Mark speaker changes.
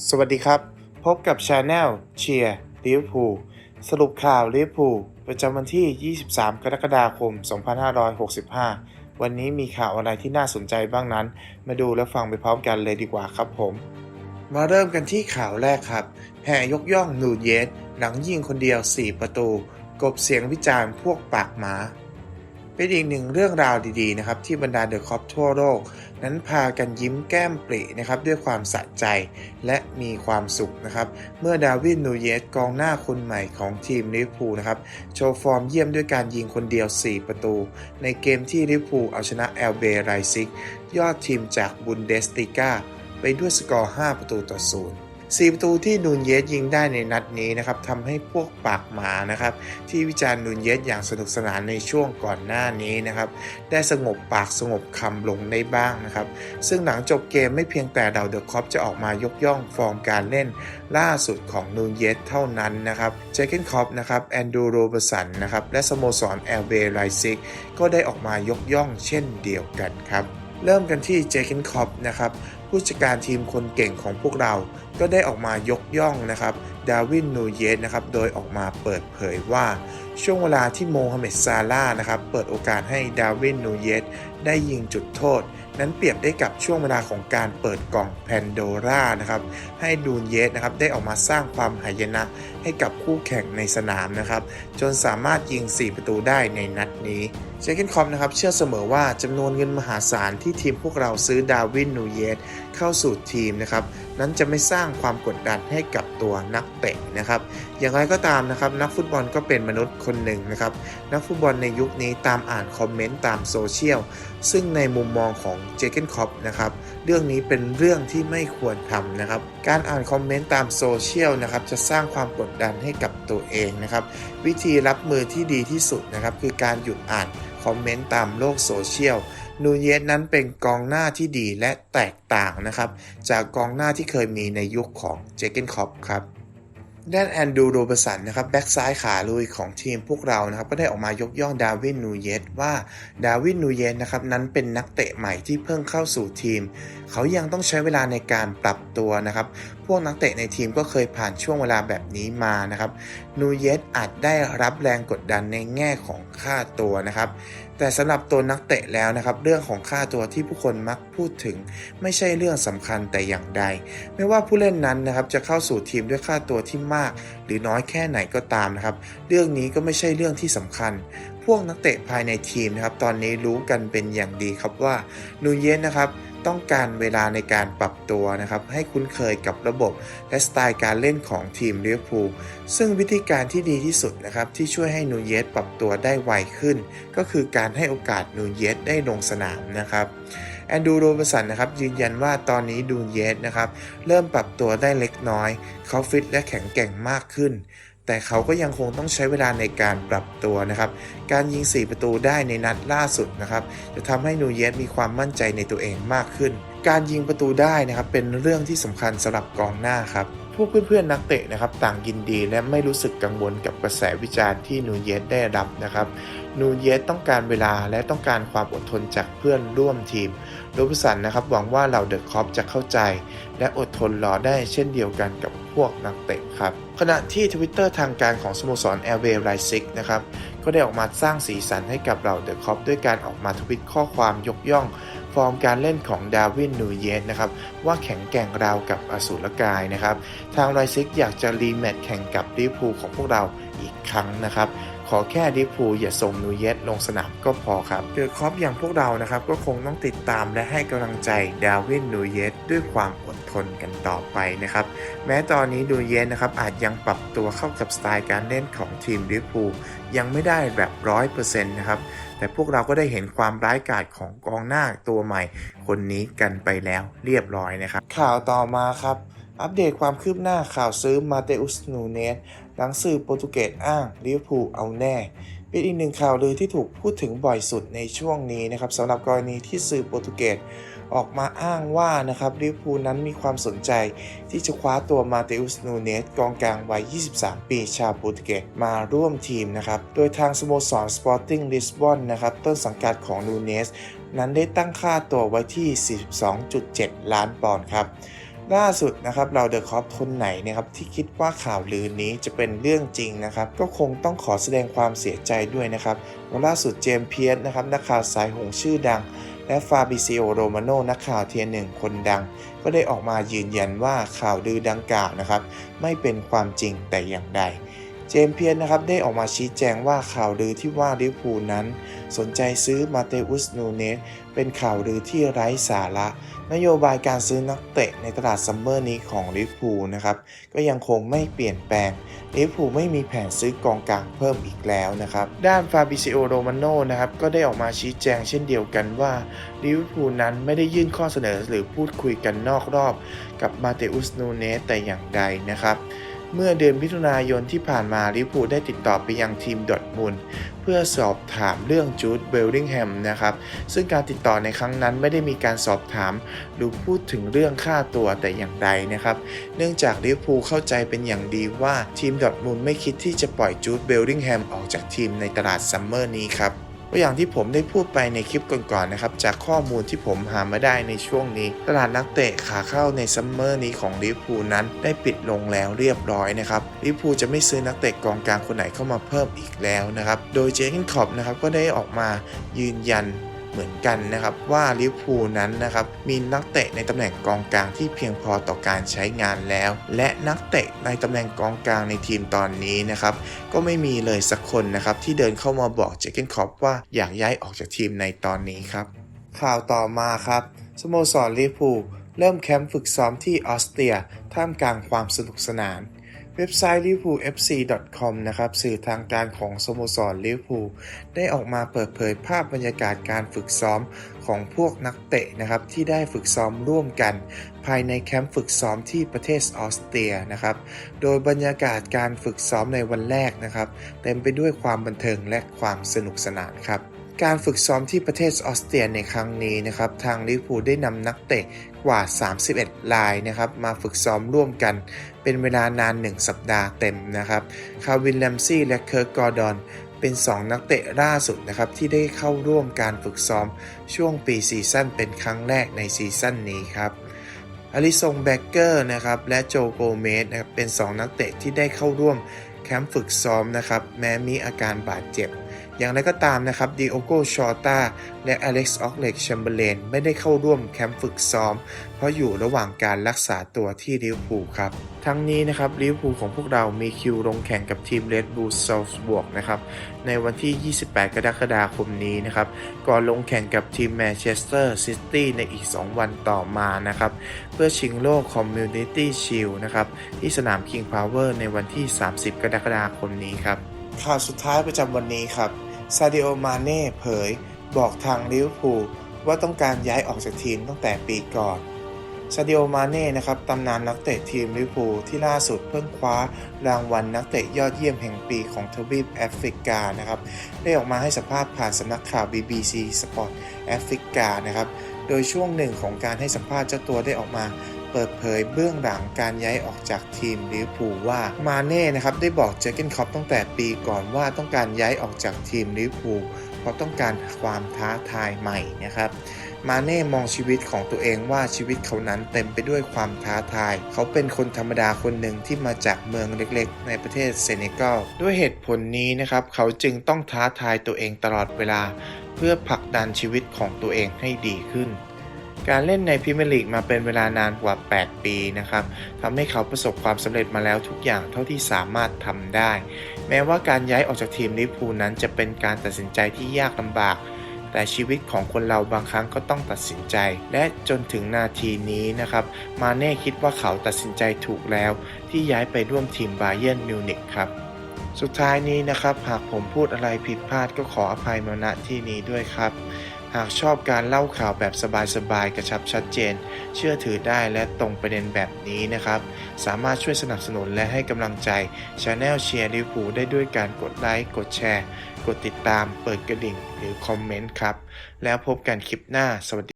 Speaker 1: สวัสดีครับ พบกับชาแนลเชียร์ลิเวอร์พูลสรุปข่าวลิเวอร์พูลประจำวันที่ 23 กรกฎาคม 2565 วันนี้มีข่าวอะไรที่น่าสนใจบ้างนั้น มาดูและฟังไปพร้อมกันเลยดีกว่าครับผม มาเริ่มกันที่ข่าวแรกครับ แห่ยกย่องนูเยสหลังยิงคนเดียว 4 ประตู กบเสียงวิจารณ์พวกปากหมา เป็นอีกหนึ่งเรื่องราวดีๆนะครับที่บรรดาเดอะคอปทั่วโลก นั้นพากันยิ้มแก้มปรินะครับด้วยความสะใจและมีความสุขนะครับเมื่อดาวินนูเยสกองหน้าคนใหม่ของทีมลิเวอร์พูลนะครับโชว์ฟอร์มเยี่ยมด้วยการยิงคนเดียว 4 ประตู ในเกมที่ลิเวอร์พูลเอาชนะเอลเบไรซิกยอดทีมจากบุนเดสติก้าไปด้วยสกอร์ 5 ประตูต่อศูนย์ สี่ประตูที่นูนเยสยิงได้ในนัดนี้นะครับทำให้พวกปากหมานะครับที่วิจารณ์นูนเยสอย่างสนุกสนานในช่วงก่อนหน้านี้นะครับได้สงบปากสงบคำลงได้บ้างนะครับซึ่งหลังจบเกมไม่เพียงแต่เราเดอะคอปจะออกมายกย่องฟอร์มการเล่นล่าสุดของนูนเยสเท่านั้นนะครับเจเกนคอปนะครับแอนดูโรเบสันนะครับและสโมสรแอลเบไลซิกก็ได้ออกมายกย่องเช่นเดียวกันครับ เริ่มกันที่เจคินคอปนะครับผู้จัดการทีมคนเก่งของพวกเรา ก็ได้ออกมายกย่องนะครับดาวินนูเยสนะครับโดยออกมาเปิดเผยว่า ช่วงเวลาที่โมฮัมเหม็ดซาร่าห์นะครับเปิดโอกาสให้ดาวินนูเยสได้ยิงจุดโทษ นั้นเปรียบได้กับช่วงเวลาของการเปิดกล่องแพนโดรานะครับ ให้ดูนเยสนะครับได้ออกมาสร้างความหายนะให้กับคู่แข่งในสนามนะครับ จนสามารถยิง 4 ประตูได้ในนัดนี้เจคินคอมนะครับเชื่อเสมอว่าจำนวนเงินมหาศาลที่ทีมพวกเราซื้อดาวินนูเยสเข้าสู่ทีมนะครับ นั้นจะไม่สร้างความกดดันให้กับตัวนักเตะนะครับ อย่างไรก็ตามนะครับ นักฟุตบอลก็เป็นมนุษย์คนหนึ่งนะครับ นักฟุตบอลในยุคนี้ตามอ่านคอมเมนต์ตามโซเชียลซึ่งในมุมมองของเจเกนคอปนะครับเรื่องนี้เป็นเรื่องที่ไม่ควรทำนะครับ การอ่านคอมเมนต์ตามโซเชียลนะครับจะสร้างความกดดันให้กับตัวเองนะครับ วิธีรับมือที่ดีที่สุดนะครับคือการหยุดอ่านคอมเมนต์ตามโลกโซเชียล นูเยสนั้นเป็นกองหน้าที่ดีและแตกต่างนะครับ จากกองหน้าที่เคยมีในยุคของเจเกนคอปครับด้านแอนดูโรเบสันนะครับแบ็กซ้ายขาลุยของทีมพวกเรานะครับก็ได้ออกมายกย่องดาวินนูเยสว่าดาวินนูเยสนะครับนั้นเป็นนักเตะใหม่ที่เพิ่งเข้าสู่ทีม เขายังต้องใช้เวลาในการปรับตัวนะครับ พวกนักเตะในทีมก็เคยผ่านช่วงเวลาแบบนี้มานะครับนูเยสอาจได้รับแรงกดดันในแง่ของค่าตัวนะครับ แต่สำหรับตัวนักเตะแล้วนะครับ เรื่องของค่าตัวที่ผู้คนมักพูดถึง ไม่ใช่เรื่องสำคัญแต่อย่างใด ไม่ว่าผู้เล่นนั้นนะครับจะเข้าสู่ทีมด้วยค่าตัวที่มาก หรือน้อยแค่ไหนก็ตามนะครับ เรื่องนี้ก็ไม่ใช่เรื่องที่สำคัญพวกนักเตะภายในทีมนะครับ ตอนนี้รู้กันเป็นอย่างดีครับว่านูเยสนะครับ ต้องการเวลาในการปรับตัวนะครับ ให้คุ้นเคยกับระบบและสไตล์การเล่นของทีมลิเวอร์พูลซึ่งวิธีการที่ดีที่สุดนะครับ ที่ช่วยให้นูเยสปรับตัวได้ไวขึ้น ก็คือการให้โอกาสนูเยสได้ลงสนามนะครับแอนดูโรเบสันนะครับยืนยันว่าตอนนี้ดูเยสนะครับ เริ่มปรับตัวได้เล็กน้อย เขาฟิตและแข็งแกร่งมากขึ้น แต่เขาก็ยังคงต้องใช้เวลาในการปรับตัวนะครับ การยิง 4 ประตูได้ในนัดล่าสุดนะครับ จะทำให้นูเยสมีความมั่นใจในตัวเองมากขึ้น การยิงประตูได้นะครับเป็นเรื่องที่สำคัญสำหรับกองหน้าครับ พวกเพื่อนๆนักเตะนะครับต่างยินดีและไม่รู้สึกกังวลกับกระแสวิจารณ์ที่นูเยสได้รับนะครับนูเยสต้องการเวลาและต้องการความอดทนจากเพื่อนร่วมทีมโรบสันนะครับหวังว่าเหล่าเดอะคอปจะเข้าใจ และอดทนรอได้เช่นเดียวกันกับพวกนักเตะครับขณะที่ทวิตเตอร์ทางการของสโมสรแอลเวย์ไรซิกนะครับก็ได้ออกมาสร้างสีสันให้กับเหล่าเดอะคอปด้วยการออกมาทวิตข้อความยกย่อง ฟอร์มการเล่นของดาวินนูเยสนะครับว่าแข็งแกร่งราวกับอสูรกายนะครับ ทางไรซิกอยากจะรีแมตช์แข่งกับลิเวอร์พูของพวกเราอีกครั้งนะครับขอแค่ลิเวอร์พูอย่าส่งนูเยสลงสนามก็พอครับเดอะคอปอย่างพวกเรานะครับ ก็คงต้องติดตามและให้กำลังใจดาวินนูเยสด้วยความอดทนกันต่อไปนะครับ แม้ตอนนี้นูเยสนะครับอาจยังปรับตัวเข้ากับสไตล์การเล่นของทีมลิเวอร์พูยังไม่ได้แบบร้อยเปอร์เซ็นต์นะครับ แต่พวกเราก็ได้เห็นความร้ายกาจของกองหน้าตัวใหม่ คนนี้กันไปแล้วเรียบร้อยนะครับ ข่าวต่อมาครับ อัปเดตความคืบหน้าข่าวซื้อมาเตอุสนูเนสหลังสื่อโปรตุเกสอ้างลิเวอร์พูลเอาแน่เป็นอีกหนึ่งข่าวลือที่ถูกพูดถึงบ่อยสุดในช่วงนี้นะครับสำหรับกรณีที่สื่อโปรตุเกส ออกมาอ้างว่านะครับลิเวอร์พูลนั้นมีความสนใจ ที่จะคว้าตัวมาเตอุสนูเนสกองกลางวัย 23 ปีชาวโปรตุเกสมาร่วมทีมนะครับ โดยทางสโมสร Sporting Lisbon นนะครับต้นสังกัดของนูเนสนั้นได้ตั้งค่าตัวไว้ที่ 42.7 ล้านปอนด์ครับล่าสุดนะครับเราเดอะคอปคนไหนนะครับที่คิดว่าข่าวลือนี้จะเป็นเรื่องจริงนะครับ ก็คงต้องขอแสดงความเสียใจด้วยนะครับล่าสุดเจมส์เพียสนะครับนักข่าวสายหงชื่อดัง และฟาบิซิโอโรมาโนนักข่าวเทียหนึ่งคนดัง ก็ได้ออกมายืนยันว่าข่าวดือดังกล่าวนะครับ ไม่เป็นความจริงแต่อย่างใด เจมเพียสนะครับได้ออกมาชี้แจงว่าข่าวลือที่ว่าลิเวอร์พูลนั้น สนใจซื้อมาเตอุสนูเนสเป็นข่าวลือที่ไร้สาระ นโยบายการซื้อนักเตะในตลาดซัมเมอร์นี้ของลิเวอร์พูลนะครับก็ยังคงไม่เปลี่ยนแปลงลิเวอร์พูลไม่มีแผนซื้อกองกลางเพิ่มอีกแล้วนะครับด้านฟาบิซิโอโรมาโนนะครับก็ได้ออกมาชี้แจงเช่นเดียวกันว่าลิเวอร์พูลนั้นไม่ได้ยื่นข้อเสนอหรือพูดคุยกันนอกรอบ กับมาเตอุสนูเนสแต่อย่างใดนะครับ เมื่อเดือนมิถุนายนที่ผ่านมาลิฟพูได้ติดต่อไปยังทีมดอทมุนเพื่อสอบถามเรื่องจูดเบลลิงแฮมนะครับ ซึ่งการติดต่อในครั้งนั้นไม่ได้มีการสอบถาม หรือพูดถึงเรื่องค่าตัวแต่อย่างใดนะครับ เนื่องจากลิฟพูเข้าใจเป็นอย่างดีว่าทีมดอทมุนไม่คิดที่จะปล่อยจูดเบลลิงแฮมออกจากทีมในตลาดซัมเมอร์นี้ครับ ก็อย่างที่ผมได้พูดไปในคลิปก่อนๆนะครับ จากข้อมูลที่ผมหามาได้ในช่วงนี้ ตลาดนักเตะขาเข้าในซัมเมอร์นี้ของลิเวอร์พูลนั้น ได้ปิดลงแล้วเรียบร้อยนะครับลิเวอร์พูลจะไม่ซื้อนักเตะกองกลางคนไหนเข้ามาเพิ่มอีกแล้วนะครับ โดยเจคินคอบนะครับก็ได้ออกมายืนยัน เหมือนกันนะครับว่าลิเวอร์พูลนั้นนะครับมีนักเตะในตำแหน่งกองกลางที่เพียงพอต่อการใช้งานแล้ว และนักเตะในตำแหน่งกองกลางในทีมตอนนี้นะครับก็ไม่มีเลยสักคนนะครับที่เดินเข้ามาบอกเจคเกนคอปว่าอยากย้ายออกจากทีมในตอนนี้ครับข่าวต่อมาครับสโมสรลิเวอร์พูลเริ่มแคมป์ฝึกซ้อมที่ออสเตรียท่ามกลางความสนุกสนาน เว็บไซต์ liverpoolfc.com นะครับสื่อทางการของสโมสรลิเวอร์พูลได้ออกมาเปิดเผยภาพบรรยากาศการฝึกซ้อมของพวกนักเตะนะครับที่ได้ฝึกซ้อมร่วมกัน ภายในแคมป์ฝึกซ้อมที่ประเทศออสเตรียนะครับ โดยบรรยากาศการฝึกซ้อมในวันแรกนะครับ เต็มไปด้วยความบันเทิงและความสนุกสนานครับ การฝึกซ้อมที่ประเทศออสเตรียในครั้งนี้นะครับ ทางลิเวอร์พูลได้นำนักเตะกว่า 31 รายนะครับ มาฝึกซ้อมร่วมกัน เป็นเวลานาน 1 สัปดาห์เต็มนะครับ คาวินแลมซี่และเคิร์กกอร์ดอนเป็น 2 นักเตะล่าสุดนะครับ ที่ได้เข้าร่วมการฝึกซ้อมช่วงปีซีซั่นเป็นครั้งแรกในซีซั่นนี้ครับอลิซงแบ็กเกอร์นะครับและโจโกเมสนะครับเป็น 2 นักเตะที่ได้เข้าร่วมแคมป์ฝึกซ้อมนะครับแม้มีอาการบาดเจ็บอย่างไรก็ตามนะครับดิโอโกชอตาและอเล็กซ์ออกเล็กแชมเบอร์เลนไม่ได้เข้าร่วมแคมป์ฝึกซ้อม เพราะอยู่ระหว่างการรักษาตัวที่ลิเวอร์พูลครับ ทั้งนี้นะครับลิเวอร์พูลของพวกเรามีคิวลงแข่งกับทีมเรดบูลซ a ลส์บวกนะครับในวันที่ 28 กรกฎาคมนี้นะครับก่อนลงแข่งกับทีมแมนเชสเตอร์ซิตี้ในอีก 2 วันต่อมานะครับเพื่อชิงโลก Community Shield นะครับที่สนาม King Power ในวันที่ 30 กรกฎาคมนี้ครับ ข่าวสุดท้ายประจำวันนี้ครับ ซาดิโอ มาเน่เผย บอกทางลิเวอร์พูลว่าต้องการย้ายออกจากทีมตั้งแต่ปีก่อน ซาดิโอ มาเน่นะครับตำนานนักเตะทีมลิเวอร์พูลที่ล่าสุดเพิ่งคว้ารางวัลนักเตะยอดเยี่ยมแห่งปีของทวีปแอฟริกานะครับ ได้ออกมาให้สัมภาษณ์ผ่านสำนักข่าว BBC Sport แอฟริกานะครับ โดยช่วงหนึ่งของการให้สัมภาษณ์เจ้าตัวได้ออกมา เปิดเผยเบื้องหลังการย้ายออกจากทีมลิเวอร์พูลว่ามาเน่นะครับได้บอกเจอร์เกนคอปตั้งแต่ปีก่อนว่าต้องการย้ายออกจากทีมลิเวอร์พูลเพราะต้องการความท้าทายใหม่นะครับมาเน่มองชีวิตของตัวเองว่าชีวิตเขานั้นเต็มไปด้วยความท้าทาย เขาเป็นคนธรรมดาคนหนึ่งที่มาจากเมืองเล็กๆ ในประเทศเซเนกัลด้วยเหตุผลนี้นะครับเขาจึงต้องท้าทายตัวเองตลอดเวลา เพื่อผลักดันชีวิตของตัวเองให้ดีขึ้น การเล่นในพรีเมียร์ลีกมาเป็นเวลานานกว่า 8 ปีนะครับทำให้เขาประสบความสำเร็จมาแล้วทุกอย่างเท่าที่สามารถทำได้ แม้ว่าการย้ายออกจากทีมลิเวอร์พูลนั้นจะเป็นการตัดสินใจที่ยากลำบาก แต่ชีวิตของคนเราบางครั้งก็ต้องตัดสินใจ และจนถึงนาทีนี้นะครับ มาเน่คิดว่าเขาตัดสินใจถูกแล้ว ที่ย้ายไปร่วมทีมบาเยิร์นมิวนิกครับสุดท้ายนี้นะครับ หากผมพูดอะไรผิดพลาดก็ขออภัยมาณที่นี้ด้วยครับ หากชอบการเล่าข่าวแบบสบายๆ กระชับชัดเจน เชื่อถือได้และตรงประเด็นแบบนี้นะครับ สามารถช่วยสนับสนุนและให้กำลังใจช anel เชียร์ลิวพูได้ด้วยการกดไลค์ กดแชร์ กดติดตาม เปิดกระดิ่ง หรือคอมเมนต์ครับ แล้วพบกันคลิปหน้า สวัสดี